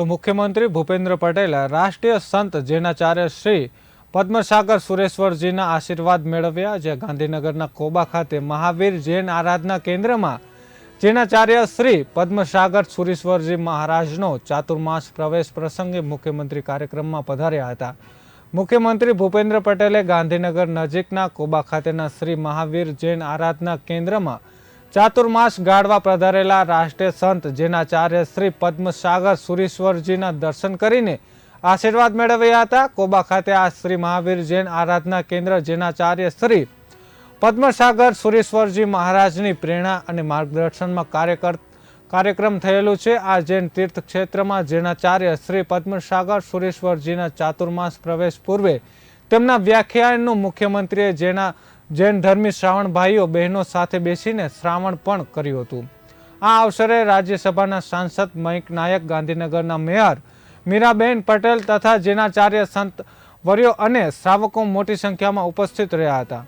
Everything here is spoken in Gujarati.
તો મુખ્યમંત્રી ભૂપેન્દ્ર પટેલ રાષ્ટ્રીય સંત જૈનાચાર્ય શ્રી પદ્મસાગર સુરેશ્વરજીના આશીર્વાદ મેળવ્યા, જે ગાંધીનગરના કોબા ખાતે મહાવીર જૈન આરાધના કેન્દ્રમાં જૈનાચાર્ય શ્રી પદ્મસાગર સુરેશ્વરજી મહારાજનો ચાતુર્માસ પ્રવેશ પ્રસંગે મુખ્યમંત્રી કાર્યક્રમમાં પધાર્યા હતા. મુખ્યમંત્રી ભૂપેન્દ્ર પટેલે ગાંધીનગર નજીકના કોબા ખાતેના શ્રી મહાવીર જૈન આરાધના કેન્દ્રમાં ચાતુર્માસ ગાળવા પધારેલા રાષ્ટ્રીય સંત જેનાચાર્ય શ્રી પદ્મસાગર સુરેશ્વરજીના દર્શન કરીને આશીર્વાદ મેળવ્યા હતા. કોબા ખાતે આ શ્રી મહાવીર જૈન આરાધના કેન્દ્ર જેનાચાર્ય શ્રી પદ્મસાગર સુરેશ્વરજી મહારાજની પ્રેરણા અને માર્ગદર્શનમાં કાર્યકર, કાર્યક્રમ થયેલું છે. આ જૈન તીર્થ ક્ષેત્રમાં જૈનાચાર્ય શ્રી પદ્મસાગર સુરેશ્વરજીના ચાતુર્માસ પ્રવેશ પૂર્વે તેમના વ્યાખ્યાનનું મુખ્યમંત્રીએ જેના જૈન ધર્મી શ્રાવણ ભાઈઓ બહેનો સાથે બેસીને શ્રાવણ પણ કર્યું હતું. આ અવસરે રાજ્યસભાના સાંસદ મયંક નાયક, ગાંધીનગરના મેયર મીરાબેન પટેલ તથા જૈનાચાર્ય સંત વર્યો અને શ્રાવકો મોટી સંખ્યામાં ઉપસ્થિત રહ્યા હતા.